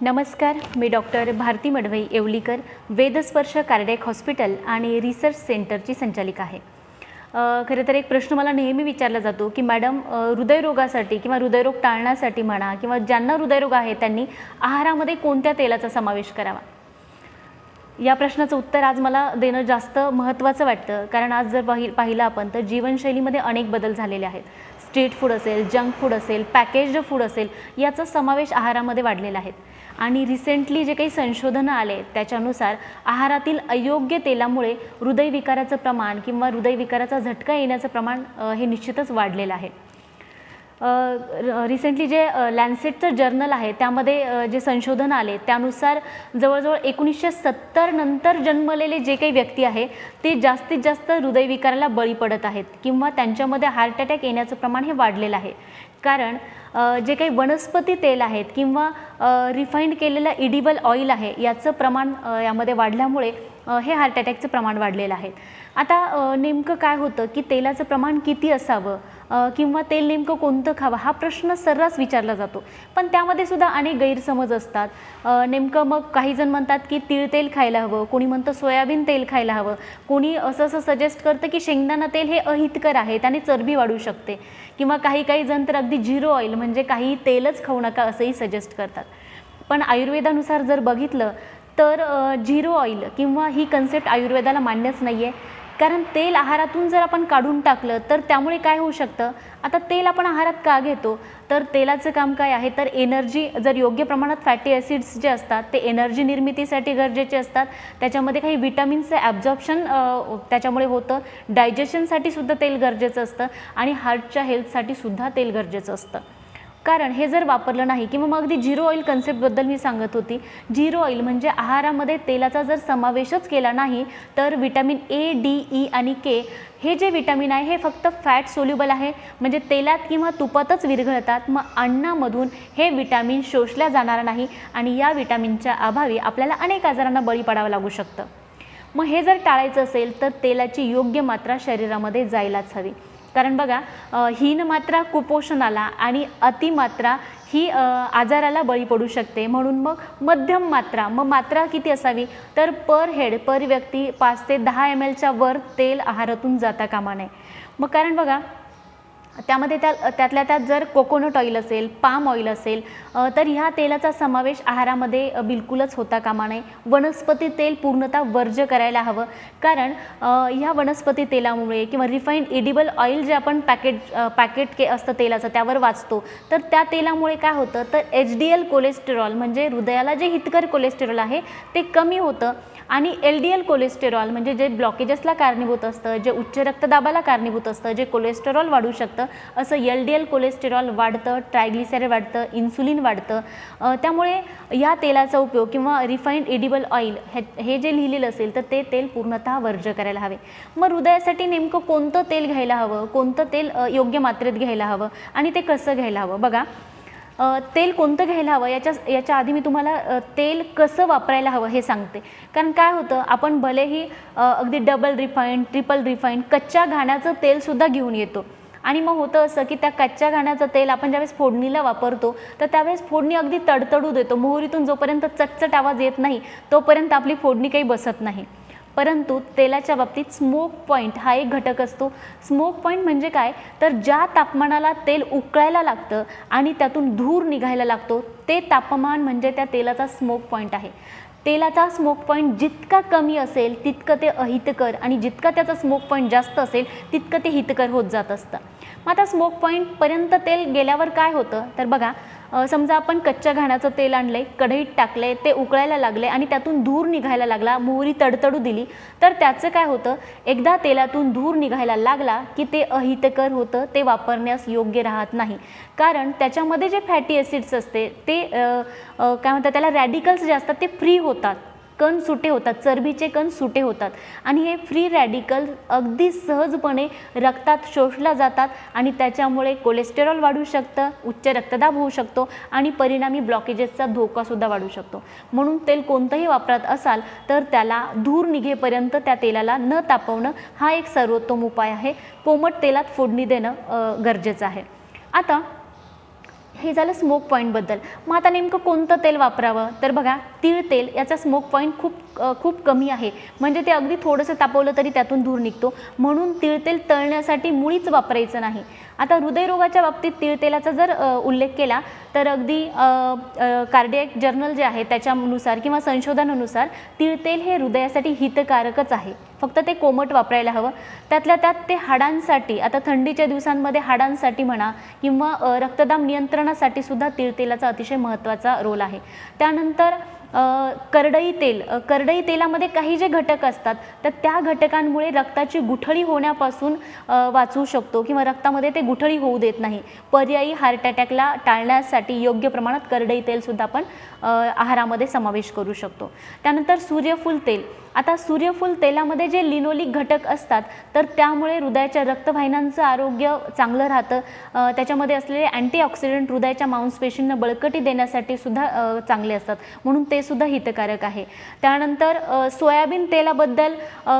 नमस्कार मी doctor Bharati Madvai Yevlikar Vedsparsh cardiac hospital आणि research सेंटरची संचालिका आहे. खरं तर एक प्रश्न मला नेहमी विचारला जातो की मॅडम हृदयरोगासाठी किंवा हृदयरोग टाळण्यासाठी म्हणा किंवा ज्यांना हृदयरोग आहे त्यांनी आहारामध्ये कोणत्या तेलाचा समावेश करावा? या प्रश्नाचं उत्तर आज मला देणं जास्त महत्त्वाचं वाटतं. कारण आज जर पाहि पाहिलं आपण तर जीवनशैलीमध्ये अनेक बदल झालेले आहेत. स्ट्रीट फूड असेल जंक फूड असेल पॅकेज्ड फूड असेल याचा समावेश आहारामध्ये वाढलेला आहे. आणि रिसेंटली जे काही संशोधनं आले त्याच्यानुसार आहारातील अयोग्य तेलामुळे हृदयविकाराचं प्रमाण किंवा हृदयविकाराचा झटका येण्याचं प्रमाण हे निश्चितच वाढलेलं आहे. रिसेंटली जे लॅन्सेटचं जर्नल आहे त्यामध्ये जे संशोधन आले त्यानुसार जवळजवळ एकोणीसशे सत्तर नंतर जन्मलेले जे काही व्यक्ती आहे ते जास्तीत जास्त हृदयविकाराला बळी पडत आहेत किंवा त्यांच्यामध्ये हार्ट अटॅक येण्याचं प्रमाण हे वाढलेलं आहे. कारण जे काही वनस्पती तेल आहेत किंवा रिफाईंड केलेलं इडिबल ऑइल आहे याचं प्रमाण यामध्ये वाढल्यामुळे हे हार्ट अटॅकचं प्रमाण वाढलेलं आहे. आता नेमकं काय होतं की तेलाचं प्रमाण किती असावं? किंवा तेल नेमकं कोणतं खावं हा प्रश्न सर्रास विचारला जातो. पण त्यामध्ये सुद्धा अनेक गैरसमज असतात. नेमकं मग काही जण म्हणतात की तीळ तेल खायला हवं कोणी म्हणतं सोयाबीन तेल खायला हवं कोणी असं असं सजेस्ट करतं की शेंगदाणा तेल हे अहितकर आहे त्याने चरबी वाढू शकते. किंवा काही काही जण तर अगदी झिरो ऑइल म्हणजे काही तेलच खाऊ नका असंही सजेस्ट करतात. पण आयुर्वेदानुसार जर बघितलं तर झिरो ऑइल किंवा ही कन्सेप्ट आयुर्वेदाला मान्यच नाही आहे कारण तेल आहारातून जर आपण काढून टाकलं तर त्यामुळे काय होऊ शकतं? आता तेल आपण आहारात का घेतो? तर तेलाचं काम काय आहे? तर एनर्जी जर योग्य प्रमाणात फॅटी ॲसिड्स जे असतात ते एनर्जी निर्मितीसाठी गरजेचे असतात. त्याच्यामध्ये काही विटॅमिन्सचं ॲब्झॉर्प्शन त्याच्यामुळे होतं. डायजेशनसाठी सुद्धा तेल गरजेचं असतं आणि हार्टच्या हेल्थसाठी सुद्धा तेल गरजेचं असतं. कारण हे जर वापरलं नाही किंवा मग अगदी झिरो ऑइल कन्सेप्टबद्दल मी सांगत होती. झिरो ऑइल म्हणजे आहारामध्ये तेलाचा जर समावेशच केला नाही तर विटॅमिन ए डी ई आणि के हे जे विटॅमिन आहे हे फक्त फॅट सोल्युबल आहे. म्हणजे तेलात किंवा तुपातच विरघळतात. मग अन्नामधून हे विटॅमिन शोषल्या जाणार नाही आणि या विटॅमिनच्या अभावी आपल्याला अनेक आजारांना बळी पडावं लागू शकतं. मग हे जर टाळायचं असेल तर तेलाची योग्य मात्रा शरीरामध्ये जायलाच हवी. कारण बघा हीन मात्रा कुपोषणाला आणि अतिमात्रा ही आजाराला बळी पडू शकते. म्हणून मग मध्यम मात्रा मग मात्रा किती असावी? तर पर हेड पर व्यक्ती पाच ते दहा एम एलच्या वर तेल आहारातून जाता कामा नये. मग कारण बघा त्यामध्ये त्या त्यातल्या त्यात जर कोकोनट ऑइल असेल पाम ऑइल असेल तर ह्या तेलाचा समावेश आहारामध्ये बिलकुलच होता कामा नये. वनस्पती तेल पूर्णतः वर्ज्य करायला हवं. कारण ह्या वनस्पती तेलामुळे किंवा रिफाईंड इडिबल ऑइल जे आपण पॅकेट पॅकेट के असतं तेलाचं त्यावर वाचतो. तर त्या तेलामुळे काय होतं? तर एच डी एल कोलेस्टेरॉल म्हणजे हृदयाला जे हितकर कोलेस्टेरॉल आहे ते कमी होतं. आणि एल डी एल कोलेस्टेरॉल म्हणजे जे ब्लॉकेजेसला कारणीभूत असतं जे उच्च रक्तदाबाला कारणीभूत असतं जे कोलेस्टेरॉल वाढू शकतं असं एल डी एल कोलेस्टेरॉल वाढतं ट्रायग्लिसराईड वाढतं इन्सुलिन वाढतं. त्यामुळे या तेलाचा उपयोग किंवा रिफाईंड इडिबल ऑइल हे हे जे लिहिलेलं असेल तर ते तेल पूर्णतः वर्ज्य करायला हवे. मग हृदयासाठी नेमकं कोणतं तेल घ्यायला हवं? कोणतं तेल योग्य मात्रेत घ्यायला हवं? आणि ते कसं घ्यायला हवं? बघा तेल कोणतं घ्यायला हवं? याच्या याच्या आधी मी तुम्हाला तेल कसं वापरायला हवं हे सांगते. कारण काय होतं आपण भलेही अगदी डबल रिफाईंड ट्रिपल रिफाईंड कच्च्या घाण्याचं तेलसुद्धा घेऊन येतो. आणि मग होतं असं की त्या कच्च्या घाण्याचं तेल आपण ज्यावेळेस फोडणीला वापरतो तर त्यावेळेस फोडणी अगदी तडतडू देतो. मोहरीतून जोपर्यंत चटचट आवाज येत नाही तोपर्यंत आपली फोडणी काही बसत नाही. परंतु तेलाच्या बाबतीत स्मोक पॉईंट हा एक घटक असतो. स्मोक पॉईंट म्हणजे काय? तर ज्या तापमानाला तेल उकळायला लागतं आणि त्यातून धूर निघायला लागतो ते तापमान म्हणजे त्या तेलाचा स्मोक पॉईंट आहे. तेलाचा स्मोक पॉईंट जितका कमी असेल तितकं ते अहितकर आणि जितका त्याचा स्मोक पॉईंट जास्त असेल तितकं ते हितकर होत जात असतं. मग आता स्मोक पॉईंटपर्यंत तेल गेल्यावर काय होतं? तर बघा समजा आपण कच्च्या घाण्याचं तेल आणलंय कढईत टाकलंय ते उकळायला लागले आणि त्यातून धूर निघायला लागला मोहरी तडतडू दिली तर त्याचं काय होतं? एकदा तेलातून धूर निघायला लागला की ते अहितकर होतं ते वापरण्यास योग्य राहत नाही. कारण त्याच्यामध्ये जे फॅटी ॲसिड्स असते ते काय म्हणतात त्याला रॅडिकल्स जे असतात ते फ्री होतात. कण सुटे होतात चरबीचे कण सुटे होतात. आणि हे फ्री रॅडिकल अगदी सहजपणे रक्तात शोषल्या जातात आणि त्याच्यामुळे कोलेस्टेरॉल वाढू शकतं उच्च रक्तदाब होऊ शकतो आणि परिणामी ब्लॉकेजेसचा धोकासुद्धा वाढू शकतो. म्हणून तेल कोणतंही वापरत असाल तर त्याला धूर निघेपर्यंत त्या तेलाला न तापवणं हा एक सर्वोत्तम उपाय आहे. कोमट तेलात फोडणी देणं गरजेचं आहे. आता हे झालं स्मोक पॉईंटबद्दल मग आता नेमकं कोणतं तेल वापरावं? तर बघा तीळ तेल याचा स्मोक पॉईंट खूप खूप कमी आहे. म्हणजे ते अगदी थोडंसं तापवलं तरी त्यातून धूर निघतो. म्हणून तीळ तेल तळण्यासाठी मुळीच वापरायचं नाही. आता हृदयरोगाच्या बाबतीत तिळतेलाचा जर उल्लेख केला तर अगदी कार्डियक जर्नल जे आहे त्याच्यानुसार किंवा संशोधनानुसार तिळतेल हे हृदयासाठी हितकारकच आहे. फक्त ते कोमट वापरायला हवं. त्यातल्या त्यात ते हाडांसाठी आता थंडीच्या दिवसांमध्ये हाडांसाठी म्हणा किंवा रक्तदाब नियंत्रणासाठी सुद्धा तिळतेलाचा अतिशय महत्त्वाचा रोल आहे. त्यानंतर करडई तेल. करडई तेलामध्ये काही जे घटक असतात तर त्या घटकांमुळे रक्ताची गुठळी होण्यापासून वाचवू शकतो किंवा रक्तामध्ये ते गुठळी होऊ देत नाही. पर्यायी हार्ट अटॅकला टाळण्यासाठी योग्य प्रमाणात करडई तेलसुद्धा आपण आहारामध्ये समावेश करू शकतो. त्यानंतर सूर्यफूल तेल. आता सूर्यफूल तेलामध्ये जे लिनोलिक घटक असतात तर त्यामुळे हृदयाच्या रक्तवाहिन्यांचं आरोग्य चांगलं राहतं. त्याच्यामध्ये असलेले अँटीऑक्सिडंट हृदयाच्या मांसपेशींना बळकटी देण्यासाठी सुद्धा चांगले असतात. म्हणून ते सुद्धा हितकारक आहे. त्यानंतर सोयाबीन तेलाबद्दल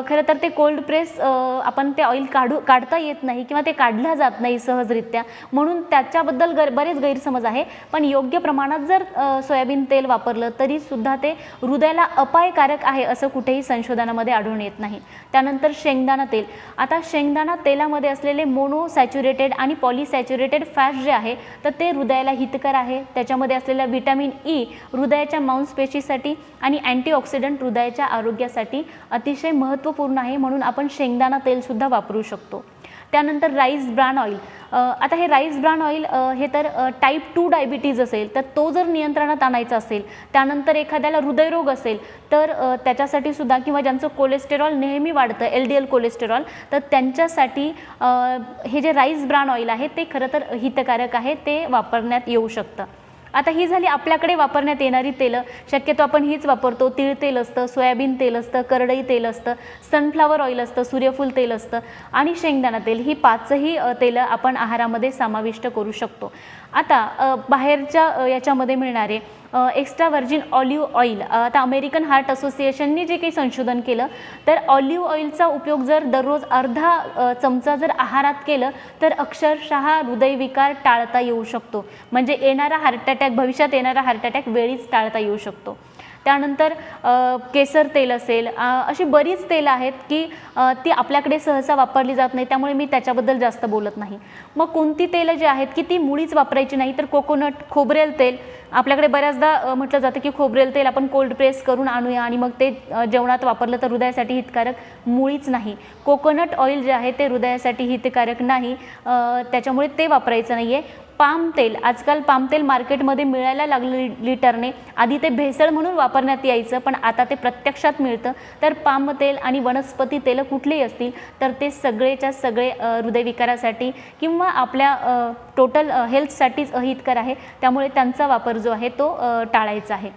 खरं तर ते कोल्ड प्रेस आपण ते ऑइल काढू काढता येत नाही किंवा ते काढलं जात नाही सहजरित्या. म्हणून त्याच्याबद्दल गर बरेच गैरसमज आहे. पण योग्य प्रमाणात जर सोयाबीन तेल वापरलं तरी सुद्धा ते हृदयाला अपायकारक आहे असं कुठेही संशोधनामध्ये आढळून येत नाही. त्यानंतर शेंगदाणा तेल. आता शेंगदाणा तेलामध्ये असलेले मोनो सॅच्युरेटेड आणि पॉलिसॅच्युरेटेड फॅट जे आहे तर ते हृदयाला हितकर आहे. त्याच्यामध्ये असलेल्या व्हिटॅमिन ई हृदयाच्या मांसपेशीसाठी आणि अँटीऑक्सिडंट हृदयाच्या आरोग्यासाठी अतिशय महत्त्वपूर्ण आहे म्हणून आपण शेंगदाणा तेलसुद्धा वापरू शकतो. त्यानंतर राईस ब्रान ऑइल. आता हे राईस ब्रान ऑइल हे तर टाईप टू डायबिटीज असेल तर तो जर नियंत्रणात आणायचा असेल त्यानंतर एखाद्याला हृदयरोग असेल तर त्याच्यासाठी सुद्धा किंवा ज्यांचं कोलेस्टेरॉल नेहमी वाढतं एल डी एल कोलेस्टेरॉल तर त्यांच्यासाठी हे जे राईस ब्रान ऑइल आहे ते खरं तर हितकारक आहे ते वापरण्यात येऊ शकतं. आता ही झाली आपल्याकडे वापरण्यात येणारी तेलं. शक्यतो आपण हीच वापरतो. तीळ तेल असतं सोयाबीन तेल असतं करडई तेल असतं सनफ्लावर ऑइल असतं सूर्यफूल तेल असतं आणि शेंगदाणा तेल. ही पाचही तेलं आपण आहारामध्ये समाविष्ट करू शकतो. आता बाहेरच्या याच्यामध्ये मिळणारे एक्स्ट्रा व्हर्जिन ऑलिव्ह ऑइल आता अमेरिकन हार्ट असोसिएशनने जे काही संशोधन केलं तर ऑलिव्ह ऑइलचा उपयोग जर दररोज अर्धा चमचा जर आहारात केलं तर अक्षरशः हृदयविकार टाळता येऊ शकतो. म्हणजे येणारा हार्ट अटॅक भविष्यात येणारा हार्ट अटॅक वेळीच टाळता येऊ शकतो. त्यानंतर केसर तेल असेल अशी बरीच तेलं आहेत की ती आपल्याकडे सहसा वापरली जात नाही त्यामुळे मी त्याच्याबद्दल जास्त बोलत नाही. मग कोणती तेलं जी आहेत की ती मुळीच वापरायची नाही तर कोकोनट खोबरेल तेल. आपल्याकडे बऱ्याचदा म्हटलं जातं की खोबरेल तेल आपण कोल्ड प्रेस करून आणूया आणि मग ते जेवणात वापरलं तर हृदयासाठी हितकारक मुळीच नाही. कोकोनट ऑइल जे आहे ते हृदयासाठी हितकारक नाही त्याच्यामुळे ते वापरायचं नाही आहे पाम तेल आजकाल पाम तेल मार्केटमध्ये मिळायला लागलं लिटरने आधी ते भेसळ म्हणून वापरण्यात यायचं पण आता ते प्रत्यक्षात मिळतं. तर पाम तेल आणि वनस्पती तेलं कुठलेही असतील तर ते सगळेच्या सगळे हृदयविकारासाठी किंवा आपल्या टोटल हेल्थसाठीच अहितकर आहे. त्यामुळे त्यांचा वापर जो आहे तो टाळायचा आहे.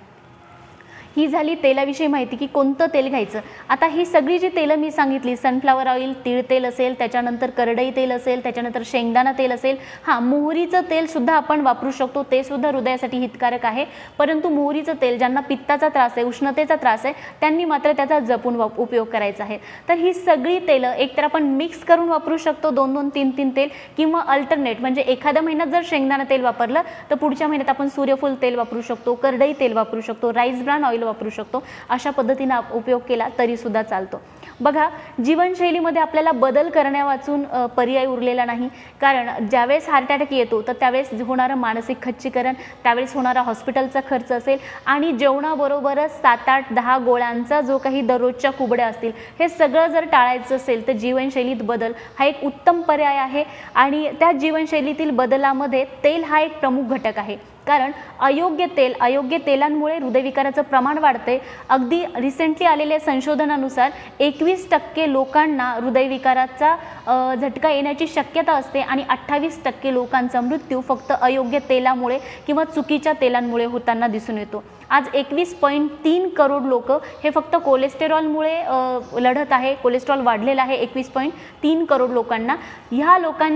ही झाली तेलाविषयी माहिती की कोणतं तेल घ्यायचं. आता ही सगळी जी तेलं मी सांगितली सनफ्लावर ऑइल तीळ तेल असेल त्याच्यानंतर करडई तेल असेल त्याच्यानंतर शेंगदाणा तेल असेल हां मोहरीचं तेलसुद्धा आपण वापरू शकतो. ते सुद्धा हृदयासाठी हितकारक आहे. परंतु मोहरीचं तेल ज्यांना पित्ताचा त्रास आहे उष्णतेचा त्रास आहे त्यांनी मात्र त्याचा जपून वाप उपयोग करायचा आहे. तर ही सगळी तेलं एकतर आपण मिक्स करून वापरू शकतो दोन दोन तीन तीन तेल किंवा अल्टरनेट म्हणजे एखाद्या महिन्यात जर शेंगदाणा तेल वापरलं तर पुढच्या महिन्यात आपण सूर्यफूल तेल वापरू शकतो करडई तेल वापरू शकतो राईस ब्रान ऑइल वापरू शकतो. अशा पद्धतीनं उपयोग केला तरीसुद्धा चालतो. बघा जीवनशैलीमध्ये आपल्याला बदल करण्यावाचून पर्याय उरलेला नाही. कारण ज्यावेळेस हार्ट अटॅक येतो तर त्यावेळेस होणारं मानसिक खच्चीकरण त्यावेळेस होणारा हॉस्पिटलचा खर्च असेल आणि जेवणाबरोबरच सात आठ दहा गोळ्यांचा जो काही दररोजच्या कुबड्या असतील हे सगळं जर टाळायचं असेल तर जीवनशैलीत बदल हा एक उत्तम पर्याय आहे. आणि त्या जीवनशैलीतील बदलामध्ये तेल हा एक प्रमुख घटक आहे. कारण अयोग्य तेल अयोग्य तेलांमुळे हृदयविकाराचं प्रमाण वाढते. अगदी रिसेंटली आलेल्या संशोधनानुसार एकवीस टक्के लोकांना हृदयविकाराचा झटका येण्याची शक्यता असते आणि अठ्ठावीस टक्के लोकांचा मृत्यू फक्त अयोग्य तेलामुळे किंवा चुकीच्या तेलांमुळे होताना दिसून येतो. आज एकवीस पॉईंट तीन करोड लोक हे फक्त कोलेस्टेरॉलमुळे लढत आहे. कोलेस्ट्रॉल वाढलेलं आहे एकवीस पॉईंट तीन करोड लोकांना. ह्या लोकां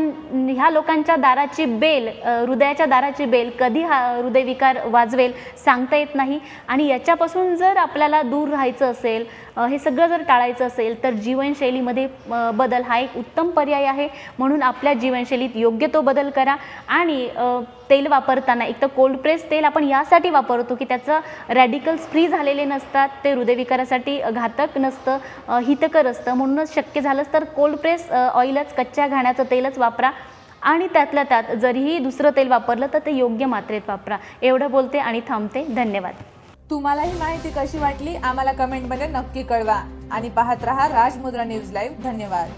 ह्या लोकांच्या दाराची बेल हृदयाच्या दाराची बेल कधी हा हृदयविकार वाजवेल सांगता येत नाही. आणि याच्यापासून जर आपल्याला दूर राहायचं असेल हे सगळं जर टाळायचं असेल तर जीवनशैलीमध्ये बदल हा एक उत्तम पर्याय आहे. म्हणून आपल्या जीवनशैलीत योग्य तो बदल करा. आणि तेल वापरताना एक तर कोल्ड प्रेस तेल आपण यासाठी वापरतो की त्याचं रॅडिकल्स फ्री झालेले नसतात. ते हृदयविकारासाठी घातक नसतं हितकर असतं. म्हणूनच शक्य झालंच तर कोल्ड प्रेस ऑइलच कच्च्या घाण्याचं तेलच वापरा. आणि त्यातल्या त्यात जरीही दुसरं तेल वापरलं तर ते योग्य मात्रेत वापरा. एवढं बोलते आणि थांबते. धन्यवाद. तुम्हाला ही माहिती कशी वाटली? आम्हाला कमेंटमध्ये नक्की कळवा. आणि पाहत रहा राजमुद्रा न्यूज लाईव्ह धन्यवाद.